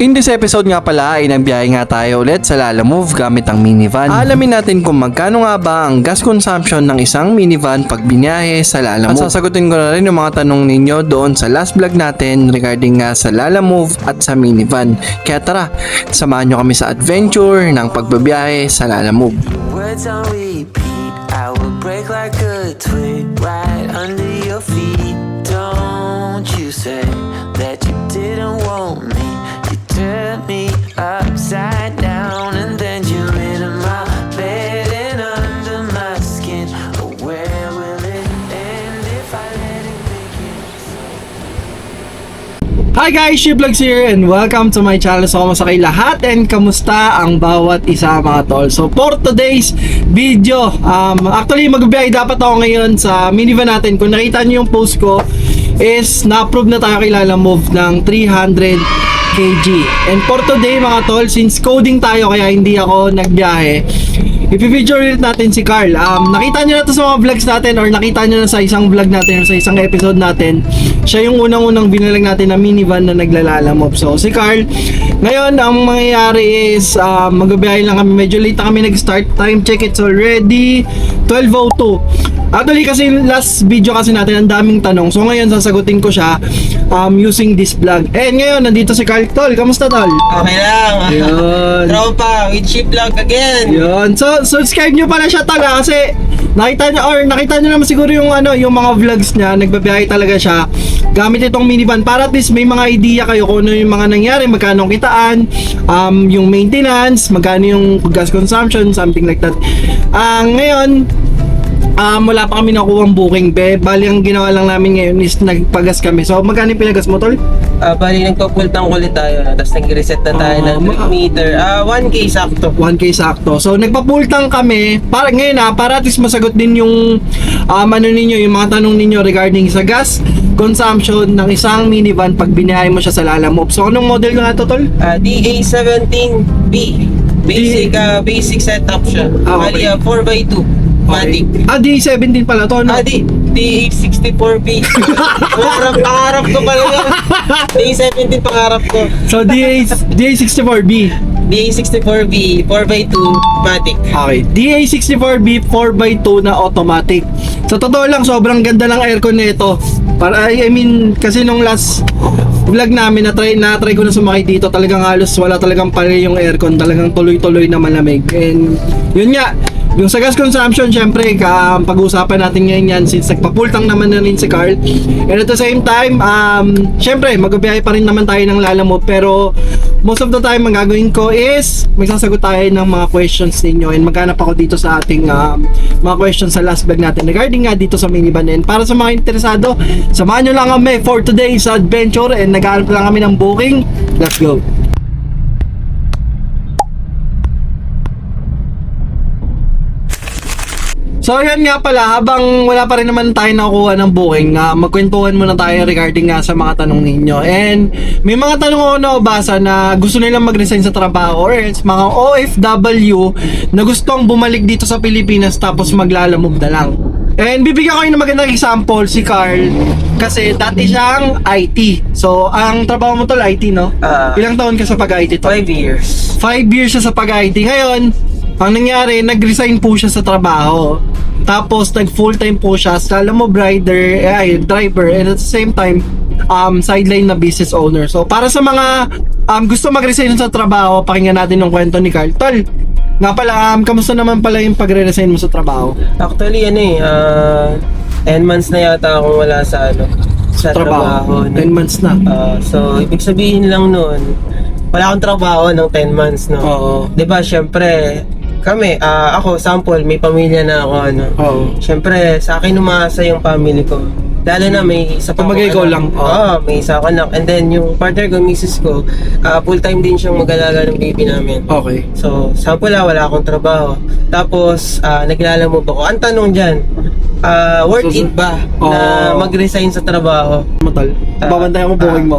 In this episode nga pala ay nagbiyahe nga tayo ulit sa Lala Move gamit ang minivan. Alamin natin kung magkano nga ba ang gas consumption ng isang minivan pag biniyahe sa Lala Move. At sasagutin ko na rin yung mga tanong ninyo doon sa last vlog natin regarding nga sa Lala Move at sa minivan. Kaya tara, samahan nyo kami sa adventure ng pagbabiyahe sa Lala Move. Words on repeat, I will break like a twig right under your feet. Don't you say Hi guys, Shivlogs here and welcome to my channel. So, kamusta kayo lahat and kamusta ang bawat isa mga tol. So, for today's video, um, actually magbibiyahe dapat ako ngayon sa minivan natin. Kung nakita niyo yung post ko, is na-approve na tayo kilala move ng 300 kg. And for today mga tol, since coding tayo kaya hindi ako nagbiyahe, Ipipicture ulit natin si Carl. Um, nakita nyo na to sa mga vlogs natin or nakita nyo na sa isang vlog natin or sa isang episode natin. Siya yung unang-unang binalag natin na minivan na naglalalamove. So, si Carl, ngayon, ang mangyayari is uh, magbabiyahe lang kami. Medyo late na kami nag-start. Time check, it's already 12.02. Actually, kasi last video kasi natin, ang daming tanong. So, ngayon, sasagutin ko siya um, using this vlog. And ngayon, nandito si Carl. Tol, kamusta, Tol? Okay lang. Yun. Tropa, with ship vlog again. Yun. So, subscribe nyo pala siya tala kasi nakita nyo or nakita nyo naman siguro yung ano, yung mga vlogs niya, nagbabiyahe talaga siya gamit itong minivan para at least may mga idea kayo kung ano yung mga nangyari, magkano ang kitaan, um, yung maintenance, magkano yung gas consumption, something like that. Ah, ngayon, um, wala pa kami nakuha ang booking, be. Bali, ang ginawa lang namin ngayon is nagpagas kami. So, magkano yung pinagas mo, tol? Ah, bali nagpapultang ulit tayo. Tapos nag-reset na tayo Ah, ng ma- 3 meter. Ah, 1K sakto. 1K sakto. So, nagpapultang kami. Para ngayon ha, para at least masagot din yung um, ano ninyo, yung mga tanong ninyo regarding sa gas consumption ng isang minivan pag biniyahe mo siya sa Lalamove. So, anong model nga to, tol? Ah, DA17B. Basic ah, basic setup siya. Ah, Bali okay. ah, 4x2. Matic. Ah, D17 pala to, no? Ah, di, DA64B. pangarap, pangarap ko pala yun. DA17 pangarap ko. So, DA, DA64B. DA64B, 4x2, Matic. Okay. DA64B 4x2 na automatic. Sa totoo lang, sobrang ganda ng aircon nito. Para, I I mean, kasi nung last vlog namin, na-try, na-try ko na sumakay dito, talagang halos wala talagang pare yung aircon. Talagang tuloy-tuloy na malamig. And, yun nga, yung sa gas consumption, syempre, ka, pag-uusapan natin ngayon yan since nagpapultang naman na rin si Carl. And at the same time, um, syempre, magbabiyahe pa rin naman tayo ng lalamove. Pero, most of the time, ang gagawin ko is, magsasagot tayo ng mga questions ninyo. And maghanap ako dito sa ating um, mga questions sa last vlog natin regarding nga dito sa minivan. And para sa mga interesado, samahan nyo lang kami for today's adventure and naghanap lang kami ng booking. Let's go! So yan nga pala, habang wala pa rin naman tayo nakuha ng booking, nga magkwentuhan muna tayo regarding nga sa mga tanong ninyo. And may mga tanong ako nabasa na gusto nilang mag-resign sa trabaho or else mga OFW na gustong bumalik dito sa Pilipinas tapos maglalamove na lang. And bibigyan ko kayo ng magandang example si Carl kasi dati siyang IT. So ang trabaho mo tol IT no? Ah. Ilang taon ka sa pag-IT tol? 5 years. 5 years siya sa pag-IT. Ngayon, ang nangyari, nag-resign po siya sa trabaho. Tapos, nag-full-time po siya sa alam mo, rider, eh, ay, driver, and at the same time, um, sideline na business owner. So, para sa mga um, gusto mag-resign sa trabaho, pakinggan natin yung kwento ni Carl. Tol, nga pala, um, kamusta naman pala yung pagre-resign mo sa trabaho? Actually, ano eh, ah, 10 months na yata akong wala sa ano, sa trabaho. 10 months na. Ah, so, ibig sabihin lang nun, wala akong trabaho ng 10 months, no? Oo. 'Di ba syempre, kami, ah, ako, sample, may pamilya na ako, ano? Oo. Syempre, sa akin umaasa yung family ko. Lalo na may isa pa Kumbaga akong ikaw anak. lang, oo. Oo, may isa ako anak. And then, yung partner ko, misis ko, ah, full-time din siyang mag-alaga ng baby namin. Okay. So, sample ah, wala akong trabaho. Tapos, uh, naglalamove ako. Ang tanong dyan, ah, worth it ba na Oo. mag-resign sa trabaho? Mo, Tol. Ah, Babantayan ko booking mo.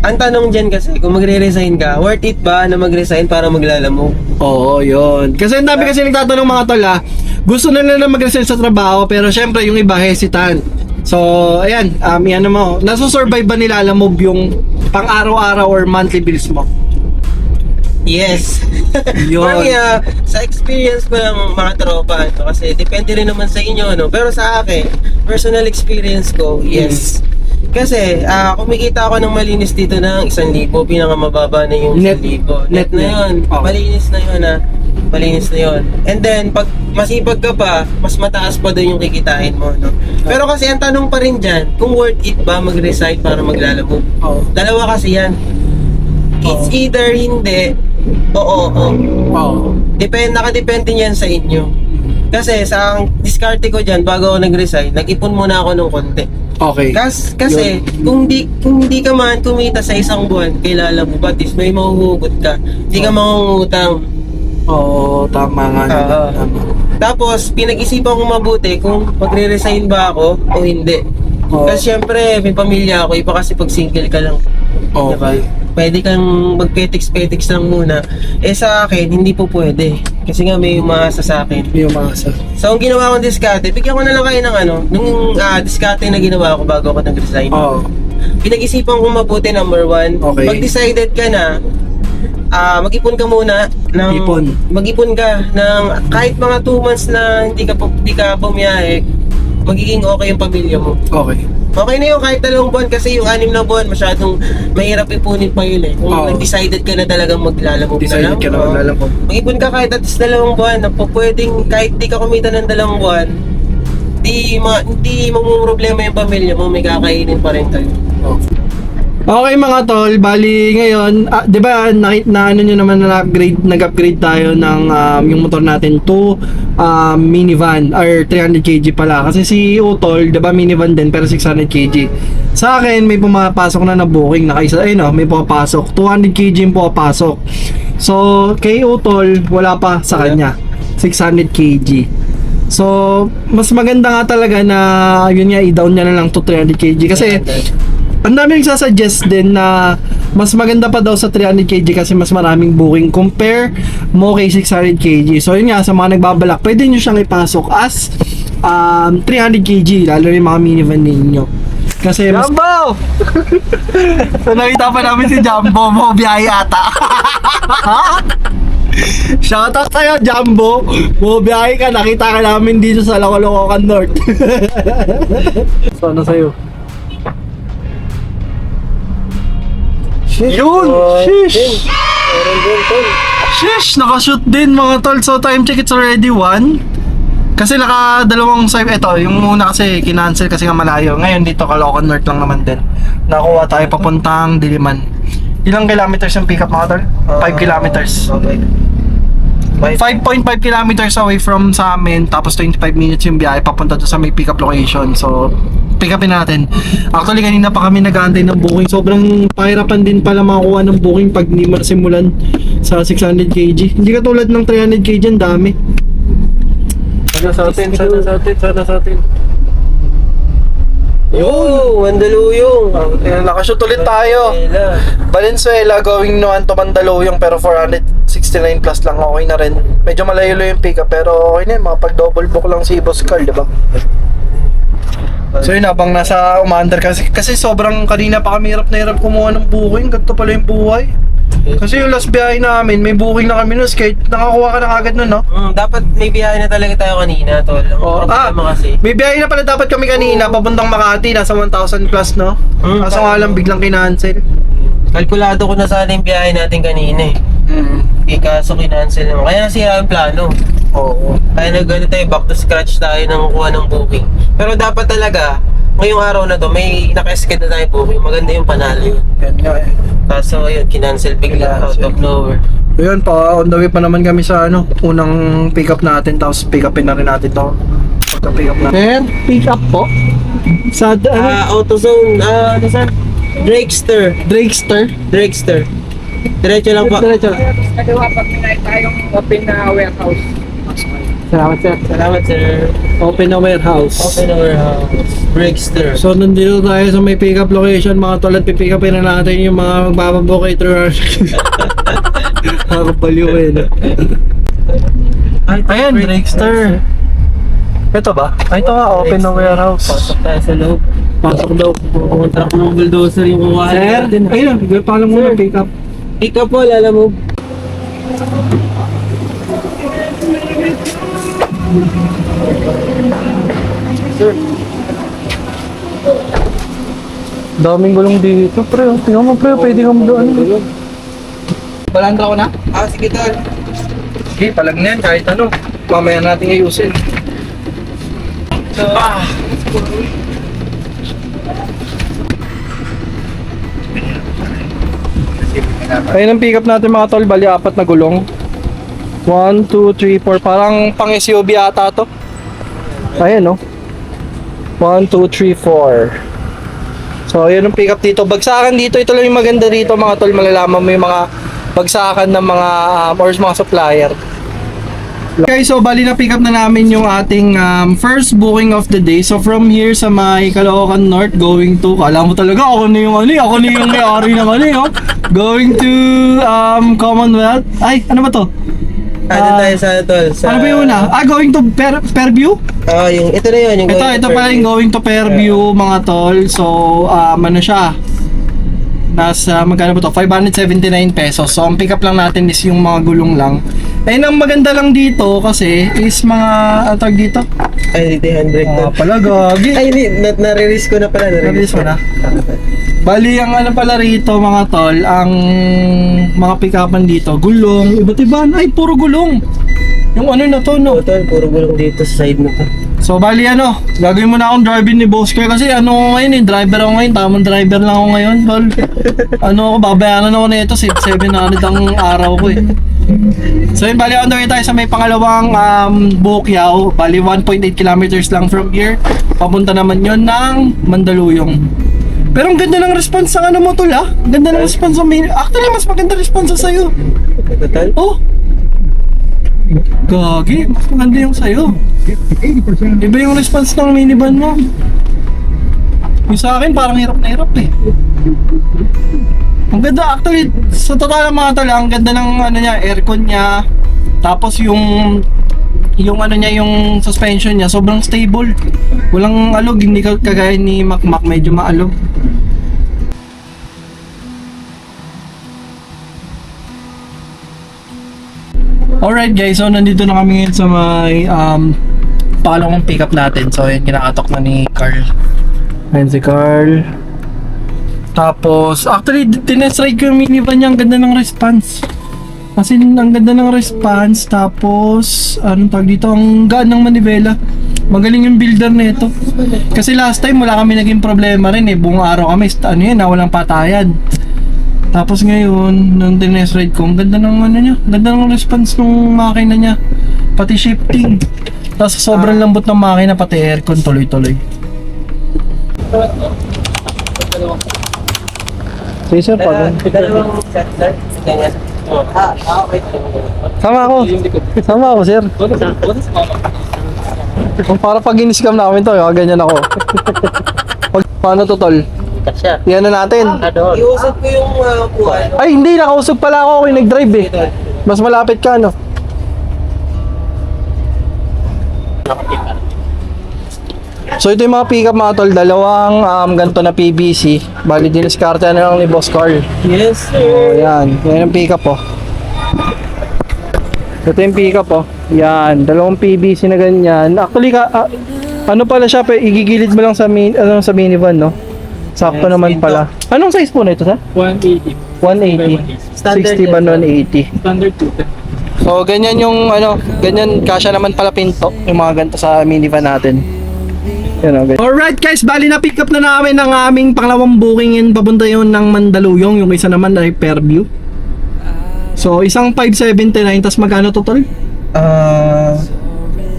Ang tanong dyan kasi, kung magre-resign ka, worth it ba na mag-resign para maglalamove? Oo, yun. Kasi ang dami kasi nagtatanong mga tol ah, gusto na nila mag-resign sa trabaho pero syempre yung iba hesitant. So, ayan, um, yan mo. Nasusurvive ba nila alam mo yung pang araw-araw or monthly bills mo? Yes. Yun. For me, ah, sa experience ko ng mga tropa, no, kasi depende rin naman sa inyo, no? Pero sa akin, personal experience ko, yes. Kasi, ah, kumikita ako ng malinis dito ng isang libo, pinakamababa na yung Net. isang libo. Net Net, na na. yun. Oh. Malinis na yun, ah. Malinis na yun. And then, pag masipag ka pa, mas mataas pa doon yung kikitain mo, no? Pero kasi ang tanong pa rin dyan, kung worth it ba mag-resign para maglalabo? Oo. Dalawa kasi yan. It's Oo. either hindi, oo, oo. Oo. Depende, nakadepende yan sa inyo. Kasi sa ang diskarte ko dyan, bago ako nag-resign, nag-ipon muna ako ng konti. Okay. Kas, kasi, kung di, kung di ka man kumita sa isang buwan, kailangan mo, but is may mahuhugot ka. Hindi ka mangungutang. Oo, tama nga. Oo. tama. Tapos, pinag-isipan ko mabuti kung magre-resign ba ako o hindi. Oo. Kasi syempre, may pamilya ako, iba kasi pag single ka lang. Okay. Diba? Pwede kang magpetix-petix lang muna. Eh sa akin, hindi po pwede. Kasi nga may umasa sa akin. Yung masa. So, ang ginawa kong diskarte, bigyan ko na lang kayo ng ano, nung ah, diskarte na ginawa ko bago ako nag-resign. Oo. Pinag-isipan ko mabuti, number one. Okay. Pag decided ka na, ah mag-ipon ka muna ng Ipon. mag-ipon ka ng kahit mga 2 months na hindi ka hindi ka bumiyahe, magiging okay yung pamilya mo. Okay. Okay na yun kahit dalawang buwan kasi yung anim na buwan masyadong mahirap ipunin pa yun eh. Kung Oo. nag-decided ka na talagang maglalamog Decided ka na oo. maglalamog. Mag-ipon ka kahit at least dalawang buwan na po pwedeng kahit di ka kumita ng dalawang buwan, di ma di problema yung pamilya mo, may kakainin pa rin kayo. Okay mga tol, bali ngayon, ah, 'di ba nakit na ano niyo naman na upgrade, nag-upgrade tayo ng um, yung motor natin to um, minivan or 300 kg pala. Kasi si Utol, 'di ba minivan din pero 600 kg. Sa akin may pumapasok na na booking na kaysa ayun oh, may pumapasok. 200 kg yung pumapasok. So kay Utol wala pa sa kanya. 600 kg. So, mas maganda nga talaga na yun nga i-down niya na lang to 300 kg. Kasi ang dami nagsasuggest din na mas maganda pa daw sa 300 kg kasi mas maraming booking compare mo kay 600 kg. So yun nga sa mga nagbabalak, pwede nyo siyang ipasok as um, 300 kg lalo na yung mga minivan ninyo. Kasi mas... Jumbo! so nakita pa namin si Jumbo mo, biyahe ata. Shoutout sa'yo, Jumbo. Bubiyahe ka, nakita ka namin dito sa Lacolocan North. so, ano sa'yo? Yun! Shish! Meron din tol. Shish! Nakashoot din mga tol. So, time check, it's already one. Kasi naka dalawang side, ito, yung muna kasi kinancel kasi nga malayo. Ngayon dito, Caloocan North lang naman din. Nakuha tayo papuntang Diliman. Ilang kilometers yung pick up mga tol? 5 kilometers. Okay. 5.5 kilometers away from sa amin tapos 25 minutes yung biyahe papunta doon sa may pick up location so pick upin natin actually kanina pa kami nag-aantay ng booking sobrang pahirapan din pala makakuha ng booking pag hindi mo nasimulan sa 600 kg hindi ka tulad ng 300 kg ang dami sana sa atin sana sa atin sana sa atin Yo, Mandaluyong. Nakashoot ulit tayo? Valenzuela going noon to Mandaluyong pero 469 plus lang okay na rin. Medyo malayo lang yung pickup pero okay na yun, mga pag double book lang si Boss Carl, di ba? So yun habang nasa umaandar kasi kasi sobrang kanina pa kami hirap na hirap kumuha ng booking, ganito pala yung buhay. Kasi yung last biyahe namin, may booking na kami nun, skate, nakakuha ka na agad nun, no? Mm, dapat may biyahe na talaga tayo kanina, tol. Ang Oh, ah, kasi. may biyahe na pala dapat kami kanina, papuntang Makati, nasa 1,000 plus, no? Mm, Kaso nga lang, biglang kinancel. Kalkulado ko na sana yung biyahe natin kanina eh. Mm. Eh, kaso kinancel naman. Kaya nasira yung plano. Oo. Kaya nag ano tayo, back to scratch tayo ng kuha ng booking. Pero dapat talaga, ngayong araw na to, may naka-sked na tayo booking. Maganda yung panalo yun. Yan nga eh. Kaso yun, kinancel bigla out of nowhere. Ayun pa, on the way pa naman kami sa ano, unang pick up natin tapos pick upin na rin natin to. Pagka pick up natin. Sir, pick up po? Sa ano? Ah, AutoZone, ah, ano saan? Drakester. Drakester? Drakester. Diretso lang po. Diretso lang. Kaliwa pag may tayong open na warehouse. Salamat sir. Salamat sir. Open na warehouse. Open our house. Drakester. So nandito tayo sa may pick up location mga tolad pipick upin na natin yung mga magbababook kay True Nakakapaliw eh. no? Ayan, Drakester. Ito ba? Ay, ito nga, open na warehouse. Pasok tayo sa loob. Pasok daw. Contract ng bulldozer yung kukuha Sir, ayun, bigay pa lang muna pick up. Ikaw po, alam mo. Sir. Daming gulong dito, pre. Tingnan mo, pre. Pwede kang doon. Balandra ko na? Ah, sige, tol. Sige, palag na yan. Kahit ano. Mamaya natin ayusin. Ah! Ayun ang pick up natin mga tol, bali apat na gulong. 1, 2, 3, 4. Parang pang SUV ata to. Ayan no. 1, 2, 3, 4. So ayun ang pick up dito. Bagsakan dito, ito lang yung maganda dito mga tol. Malalaman mo yung mga bagsakan ng mga um, or mga supplier. Okay, so bali na pick up na namin yung ating um, first booking of the day. So from here sa may Caloocan North going to, kala mo talaga ako na yung ano, eh, ako na yung may-ari ng ano, eh, oh. Going to um, Commonwealth. Ay, ano ba to? Ano Ah, tayo sa tol? Sa, Ano ba yung una? Ah, going to Per Fairview? Ah, yung, ito na yun. Yung Ito, ito to pala yung going to Fairview mga tol. So, um, ano siya? Nasa, magkano ba to? 579 pesos. So, ang pick up lang natin is yung mga gulong lang. Eh, ang maganda lang dito kasi is mga, ano tawag dito? Ay, dito yung handbrake Ah, tol. pala, gagi. Ay, hindi. Na, nare-release ko na pala. Nare-release mo na? Bali, ang ano pala rito mga tol, ang mga pick-upan dito, gulong, iba't iba, ay puro gulong. Yung ano na to, no? Oo, tol. Puro gulong dito sa side na to. So, bali ano, gagawin mo na akong driver ni Boss Koy kasi ano ako ngayon eh, driver ako ngayon, tamang driver lang ako ngayon, tol. Ano ako, babayaran ako na ito, 700 ang araw ko eh. So yun, bali on the way tayo sa may pangalawang um, Bukyaw, bali 1.8 kilometers lang from here. Papunta naman yon ng Mandaluyong. Pero ang ganda ng response sa ano mo tol ah. Ang Ganda ng response sa main. Actually, mas maganda response sa sa'yo. Ito, tol. Oh! Gagi, mas maganda yung sa'yo. Iba yung response ng minivan mo. Yung sa akin, parang hirap na hirap eh. Ang ganda, actually, sa total ng mga tala, ang ganda ng ano niya, aircon niya. Tapos yung yung ano niya, yung suspension niya, sobrang stable. Walang alog, hindi ka kagaya ni Mac Mac, medyo maalog. Alright guys, so nandito na kami ngayon sa may um, pangalawang pickup natin. So yun, kinakatok na ni Carl. Ayun si Carl. Tapos, actually, tinest ride ko yung minivan niya. Ang ganda ng response. Kasi ang ganda ng response. Tapos, anong tawag dito? Ang gaan ng manivela. Magaling yung builder nito. Kasi last time, wala kami naging problema rin eh. Buong araw kami, ano yun, walang patayan. Tapos ngayon, nung tinest ride ko, ang ganda ng ano niya, ganda ng response ng makina niya. Pati shifting. Tapos sobrang lambot ng makina, pati aircon tuloy-tuloy. Sige sir, pag... Dalawang set, sir. Ganyan. Ah, ah, okay. Sama ako. Sama ako sir. Kung para pag in-scam namin to, yung ganyan ako. Pag, paano to tol? Kasya. Yan na natin. Iusap ko yung uh. Ay hindi, nakausog pala ako yung nag-drive eh. Mas malapit ka no. So ito yung mga pick-up mga tol, dalawang um, ganito na PVC. Bali diniskarte na lang ni Boss Carl. Yes, sir. yan, yan ang pick-up oh. Ito yung pick-up oh. Yan, dalawang PVC na ganyan. Actually ka, ah, ano pala siya, pe, igigilid mo lang sa, min, ano, sa minivan no? Sakto Yes, naman pala. Anong size po na ito, sir? 180. 180. Standard 60 ba sir. 80? Standard 210. So, ganyan yung, ano, ganyan, kasya naman pala pinto, yung mga ganito sa minivan natin. Yan o, ganyan. Alright guys, bali na pick up na namin ang aming pangalawang booking yun, papunta yun ng Mandaluyong, yung isa naman ay Fairview. So, isang 579, tas magkano total? Ah,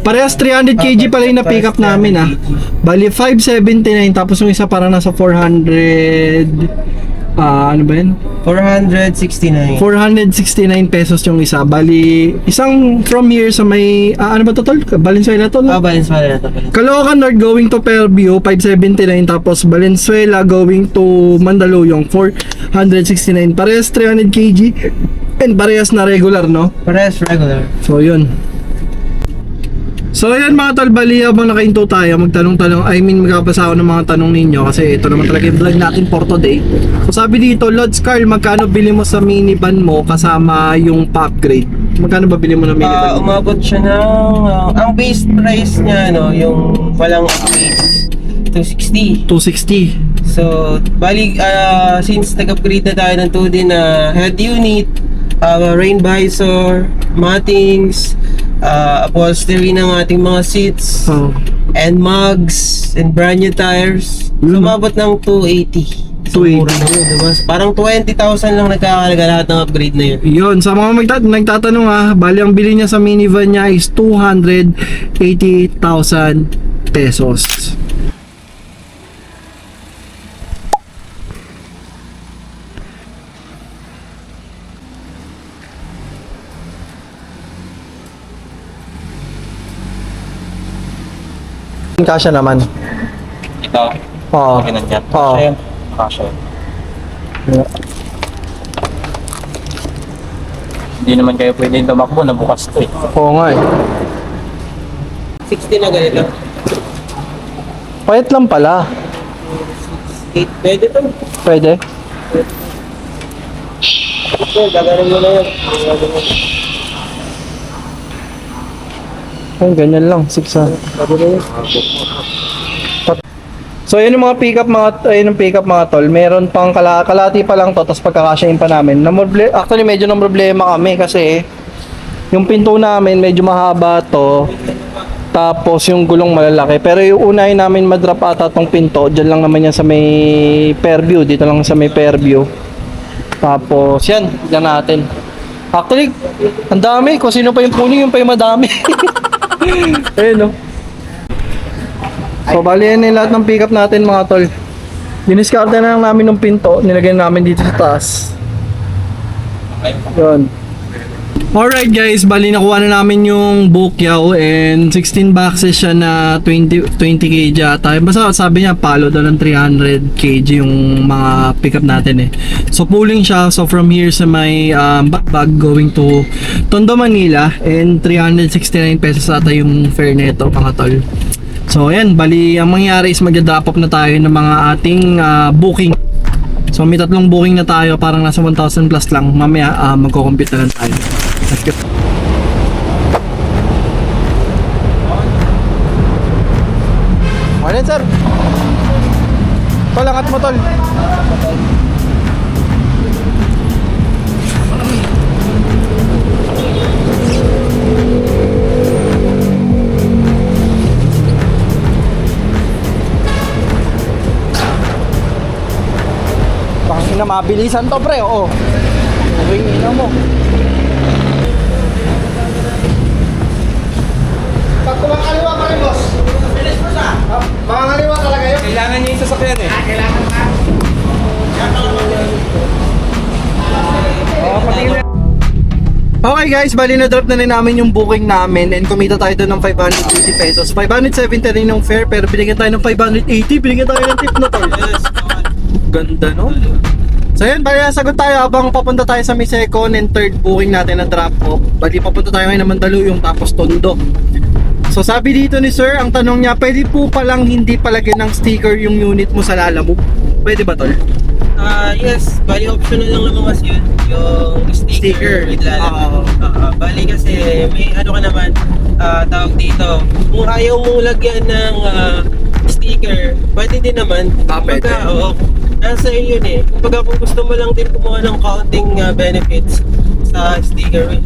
Parehas 300 kg pala yung na-pick up namin ah. Bali 579 tapos yung isa parang nasa 400 ah ano ba yun? 469. 469 pesos yung isa. Bali isang from here sa may ah, ano ba to tol? Valenzuela to? Ah, na to. Caloocan North going to Fairview 579 tapos Valenzuela going to Mandaluyong 469 parehas 300 kg and parehas na regular no? Parehas regular. So, yun. So, ayan mga tol, bali habang nakainto tayo, magtanong-tanong, I mean, magkapasa ako ng mga tanong ninyo kasi ito naman talaga yung vlog natin for today. So, sabi dito, Lods Carl, magkano bili mo sa minivan mo kasama yung pa-upgrade? Magkano ba bili mo ng minivan? umabot siya ng ah, ang base price niya no, yung walang upgrades 260. 260. So, bali ah, since nag-upgrade na tayo ng 2D na head unit, ah, rain visor, mattings, ah, upholstery ng ating mga seats, Oh. and mugs, and brand new tires. So, Mm. umabot ng 280. So, 280. mura na yun, diba? Parang 20,000 lang nagkakalaga lahat ng upgrade na yun. Yun, sa mga magtat nagtatanong ah, bali ang bili niya sa minivan niya is 288,000 pesos. Kasya naman. Ito, Oo. okay na dyan. Oo. Kasha yan. Kasha yan. Hindi naman kayo pwede tumakbo na bukas to eh. Oo nga eh. 60 na ganito. Payat lang pala. 8, pwede to. Pwede. So, gagarin mo na yan. Ay, ganyan lang. 600. So, yun yung mga pick-up mga, ayun yung pick-up mga tol. Meron pang kala, kalati pa lang to, tapos pagkakasyahin pa namin. Na actually, medyo ng problema kami kasi yung pinto namin medyo mahaba to. Tapos yung gulong malalaki. Pero yung unahin namin madrop ata tong pinto. Diyan lang naman yan sa may pair view. Dito lang sa may pair view. Tapos yan, yan natin. Actually, ang dami. Kung sino pa yung puning, yung pa yung madami. Ayun no. So bali yan yung lahat ng pickup natin mga tol. Diniskarte na lang namin ng pinto, nilagay namin dito sa taas. Yun. Alright guys, bali nakuha na namin yung bukyaw and 16 boxes siya na 20, 20 kg ata. Basta sabi niya palo daw ng 300 kg yung mga pickup natin eh. So pulling siya, so from here sa may um, backbag going to Tondo, Manila and 369 pesos ata yung fare nito mga tol. So ayan, bali ang mangyari is magda-drop off na tayo ng mga ating ah, booking. So may tatlong booking na tayo, parang nasa 1,000 plus lang. Mamaya ah, magko-compute na lang tayo. Let's go. Morning sir. Tol, angat mo tol. Pangina, mabilisan to pre, oo. Uwing ina mo. Pag kumakaliwa ka rin, boss. Bilis mo sa. Makakaliwa talaga yun. Kailangan niya yung sasakyan eh. Okay guys, bali na drop na rin namin yung booking namin and kumita tayo doon ng 580 pesos. 570 rin yung fare pero binigyan tayo ng 580, binigyan tayo ng tip na to. Ganda no? So yun, bali sagot tayo habang papunta tayo sa may second and third booking natin na drop off. Bali papunta tayo ngayon ng Mandaluyong tapos Tondo. So sabi dito ni sir, ang tanong niya, pwede po palang hindi palagyan ng sticker yung unit mo sa Lalamove? Pwede ba tol? Ah, yes, bali optional lang naman kasi yun, yung sticker, Sticker. with Lala. Oo. Ah, bali kasi may ano ka naman, ah, tawag dito, kung ayaw mong lagyan ng ah, sticker, pwede din naman. Ah, pwede. Kumbaga, oo, nasa iyo yun eh. Kumbaga kung gusto mo lang din kumuha ng counting ah, benefits sa sticker.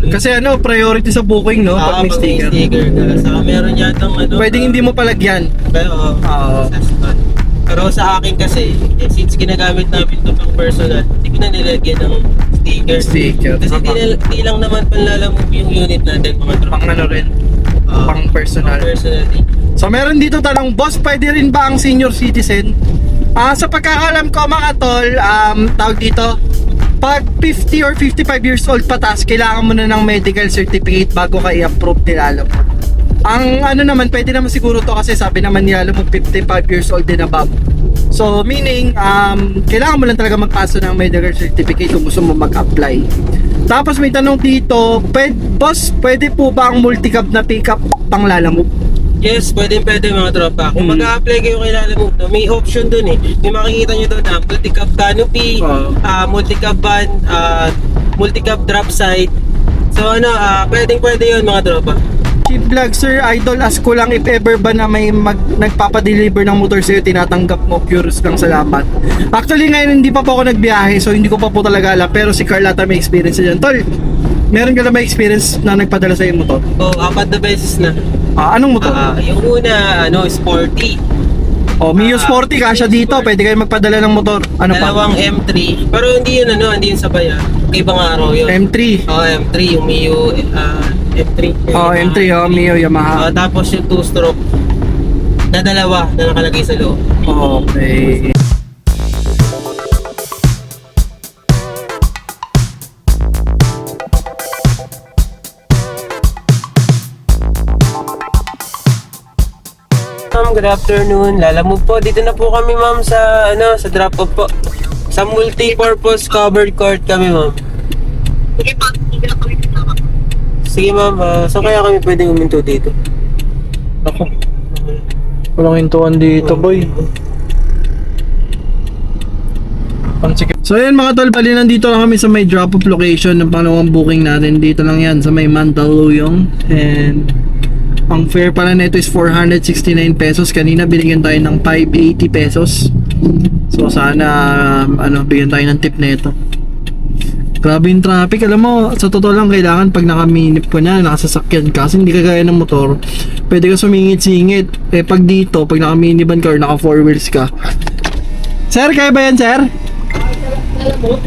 Kasi ano, priority sa booking no, Ah, pag may sticker. sticker ka. Meron yatang ano. Pwedeng hindi mo palagyan. Pero, assessment. Pero sa akin kasi, eh, since ginagamit namin ito pang personal, hindi ko na nilagyan ng sticker. Sticker. Kasi di, na- di lang naman panlalamove yung unit natin, mga Pang ano rin, Ah, pang personal. personally. So meron dito tanong, boss, pwede rin ba ang senior citizen? Ah, sa pagkakalam ko mga tol, um, tawag dito, pag 50 or 55 years old patas, kailangan mo na ng medical certificate bago ka i-approve nila alam mo. Ang ano naman, pwede naman siguro to kasi sabi naman nila alam mo 55 years old din above. So meaning, um, kailangan mo lang talaga magpasa ng medical certificate kung gusto mo mag-apply. Tapos may tanong dito, pwede, boss, pwede po ba ang multi-cab na pickup pang lalamove? Yes, pwede pwede mga tropa. Kung Mm. mag-a-apply kayo kay Lalamove, no, may option dun eh. May makikita nyo doon na multi-cab canopy, Oo. ah, multi-cab van, ah, multi-cab drop side, So ano, ah, pwedeng pwede yun mga tropa. Chief Vlog, Sir Idol, ask ko lang if ever ba na may mag, nagpapadeliver ng motor sa'yo, tinatanggap mo, curious lang salamat. Actually ngayon hindi pa po ako nagbiyahe, so hindi ko pa po talaga alam, pero si Carlata may experience dyan. Tol, meron ka na may experience na nagpadala sa'yo motor? So, apat na beses na. Ah, anong motor? Ah, yung una, ano, sporty. oh, Mio Sporty, kasya dito, pwede kayo magpadala ng motor. Ano pa? Dalawang M3. Pero hindi yun, ano, hindi yun sabay, ah. Ibang araw yun. M3. Oh, M3, yung Mio, ah, M3. Oh, M3, oh, Mio Yamaha. Ah, tapos yung two-stroke na dalawa na nakalagay sa loob. Okay. Ma'am, good afternoon. Lalamove po. Dito na po kami, ma'am, sa, ano, sa drop-off po. Sa multi-purpose covered court kami, ma'am. Sige, ma'am. ah, saan kaya kami pwedeng uminto dito? Ako. Walang hintuan dito, boy. So yun mga tol, bali nandito lang kami sa may drop-off location ng pangalawang booking natin. Dito lang yan sa may Mandaluyong. And ang fare pala nito is 469 pesos. Kanina binigyan tayo ng 580 pesos. So sana um, ano, bigyan tayo ng tip nito. Grabe yung traffic. Alam mo, sa totoo lang kailangan pag nakaminip ko na, nakasasakyan ka, kasi hindi ka gaya ng motor, pwede ka sumingit-singit. Eh pag dito, pag nakaminiban ka or naka four wheels ka. Sir, kaya ba yan, sir?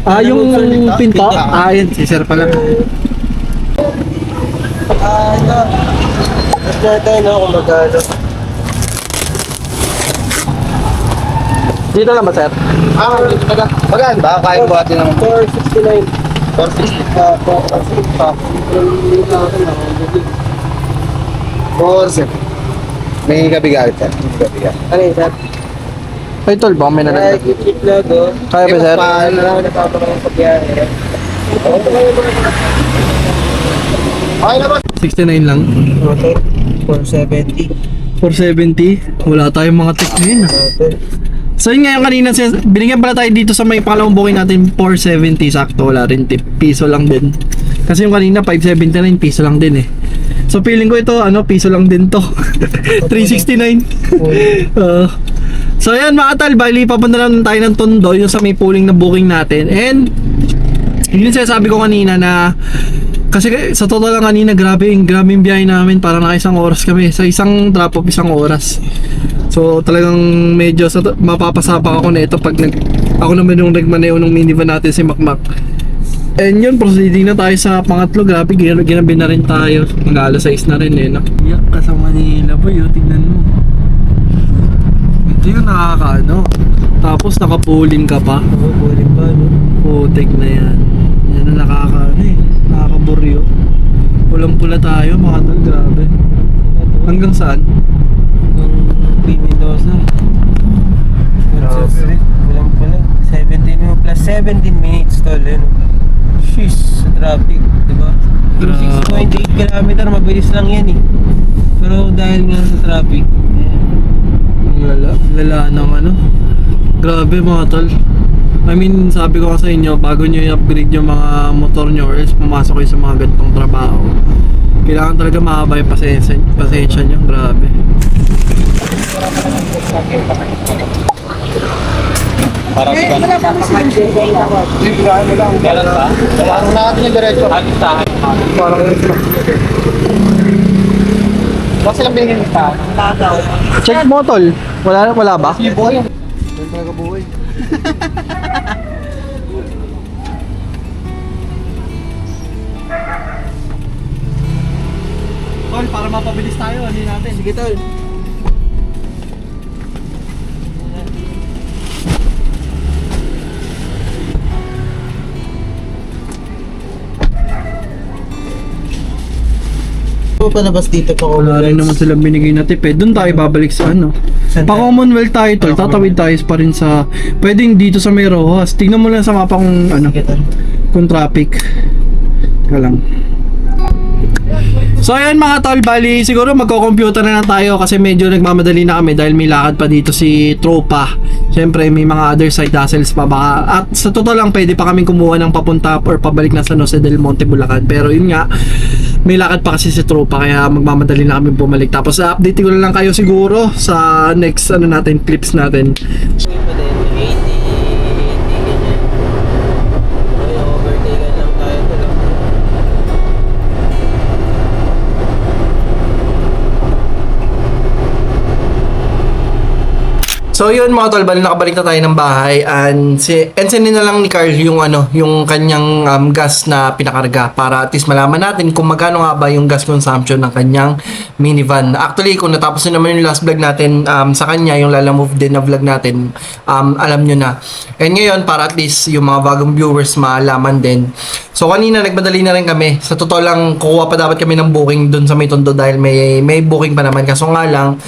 Ah, yung pinto? Ah, yan, si sir pala. Ah, ito. Natin, no, kung magkano. Dito ba, sir? Ah, Magaan ba? Kaya ba natin ng 469. 460? Ah, 460 pa. Or May kabigalit ka. May kabigalit. Ano yun, sir? Ay, tol, baka may Ay, nalaglag. keep vlog, oh. Kaya ba, sir? Paano na ako napapakang pagbiyahe. Okay naman. 69 lang. Motor, 470. 470. Wala tayong mga tech ngayon. ah. So yun nga yung kanina, sis- binigyan pala tayo dito sa may pangalawang booking natin 470 sakto, wala rin tip, piso lang din. Kasi yung kanina 579 piso lang din eh. So feeling ko ito ano piso lang din to. 369. Uh, so yan mga tal, bali papunta lang tayo ng Tondo yung sa may pooling na booking natin. And yun yung sinasabi ko kanina na kasi sa totoo lang kanina grabe yung grabe yung biyahe namin. Para na isang oras kami. Sa isang drop off isang oras. So talagang medyo sa mapapasapa ako na ito pag nag ako naman yung nagmaneho ng minivan natin si Makmak. And yun proceeding na tayo sa pangatlo. Grabe gin ginabi na rin tayo. Mag alas 6 na rin eh no? yak ka sa Manila boy oh, tingnan mo. Ito yung nakakaano. Tapos nakapuling ka pa. Oo, buling pa, no? Putik na yan. Yan ang nakaka, ano eh, nakakaburyo. Pulang-pula tayo, mga tol, grabe. Hanggang saan? Ng P. Mendoza. Grabe. Walang pala. 17 mo plus 17 minutes tol. Ano? Sheesh, sa traffic, di ba? Yung Grabe. 6.8 kilometer, mabilis lang yan eh. Pero dahil nga sa traffic, eh, lala, lala ng ano. Grabe mga tol. I mean, sabi ko sa inyo, bago nyo i-upgrade yung mga motor nyo or else pumasok kayo sa mga ganitong trabaho, kailangan talaga mahaba yung pasensya, pasensya nyo. Grabe. Para sa kanila. Kailan ba? Parang natin yung diretso. Agit sa akin. Parang Bakit silang binigyan tao? Check mo tol. Wala, wala ba? Libo yan. Tol, para mapabilis tayo, hindi natin. Sige tol. Ano palabas dito pa Wala rin naman silang binigay na tip eh. Doon tayo babalik sa ano. Pa? Commonwealth tayo tol. Tatawid tayo pa rin sa... Pwedeng dito sa may Rojas. Tingnan mo lang sa mapa kung ano. Kung traffic. Ka lang. So ayan mga tol, bali siguro magko-computer na lang tayo kasi medyo nagmamadali na kami dahil may lakad pa dito si Tropa. Siyempre, may mga other side hustles pa baka. At sa totoo lang, pwede pa kaming kumuha ng papunta or pabalik na San Jose del Monte, Bulacan. Pero yun nga, may lakad pa kasi si tropa kaya magmamadali na kami bumalik. Tapos update ko na lang kayo siguro sa next ano natin clips natin. Ngayon pa din, 80, 80 ganyan. Okay, overtaken lang tayo tuloy. So yun mga tol, bali nakabalik na tayo ng bahay and si Ensign na lang ni Carl yung ano, yung kanyang um, gas na pinakarga para at least malaman natin kung magkano nga ba yung gas consumption ng kanyang minivan. Actually, kung natapos na naman yung last vlog natin um, sa kanya, yung Lala Move din na vlog natin, um, alam nyo na. And ngayon, para at least yung mga bagong viewers malaman din. So kanina nagmadali na rin kami. Sa totoo lang, kukuha pa dapat kami ng booking dun sa may tondo dahil may, may booking pa naman. Kaso nga lang,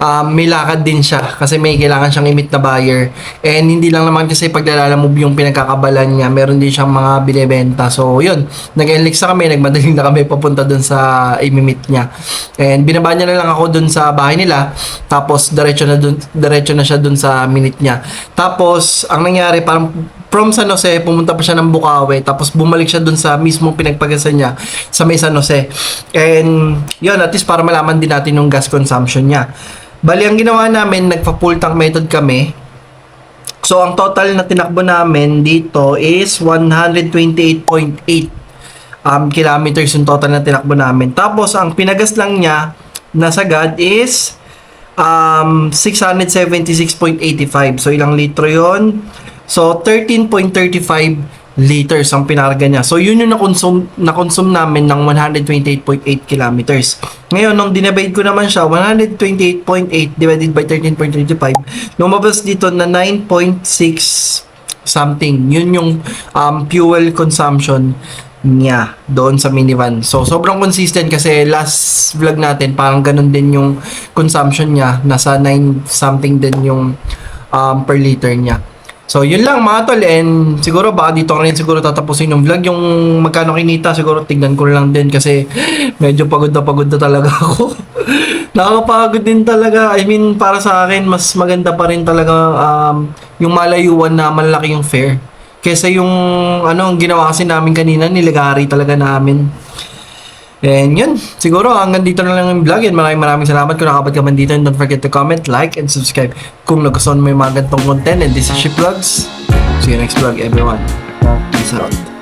um, may lakad din siya kasi may kailangan siyang imit na buyer. And hindi lang naman kasi paglalala mo yung pinagkakabalan niya, meron din siyang mga binebenta. So, yun, nag-enlix na kami, nagmadali na kami papunta dun sa imimit niya. And binaba niya lang ako dun sa bahay nila, tapos diretso na dun, diretso na siya dun sa minute niya. Tapos, ang nangyari, parang from San Jose, pumunta pa siya ng Bukawi, tapos bumalik siya dun sa mismong pinagpagasan niya sa may San Jose. And, yun, at least para malaman din natin yung gas consumption niya. Bali, ang ginawa namin, nagpa-full tank method kami. So, ang total na tinakbo namin dito is 128.8 um, kilometers yung total na tinakbo namin. Tapos, ang pinagas lang niya na sagad is um, 676.85. So, ilang litro yon So, 13.35 liters ang pinarga niya. So, yun yung na-consume, na-consume namin ng 128.8 kilometers. Ngayon, nung dinivide ko naman siya, 128.8 divided by 13.35, lumabas dito na 9.6 something. Yun yung um, fuel consumption niya doon sa minivan. So, sobrang consistent kasi last vlog natin, parang ganun din yung consumption niya. Nasa 9 something din yung um, per liter niya. So, yun lang mga tol. And siguro baka dito rin siguro tatapusin yung vlog. Yung magkano kinita, siguro tignan ko lang din kasi medyo pagod na pagod na talaga ako. Nakakapagod din talaga. I mean, para sa akin, mas maganda pa rin talaga um, yung malayuan na malaki yung fare. Kesa yung ano, ang ginawa kasi namin kanina, nilagari talaga namin. And yun, siguro hanggang dito na lang yung vlog. And maraming maraming salamat kung nakabot ka man dito. And don't forget to comment, like, and subscribe kung nagustuhan mo yung mga ganitong content. And this is Ship Vlogs. See you next vlog, everyone. Peace out.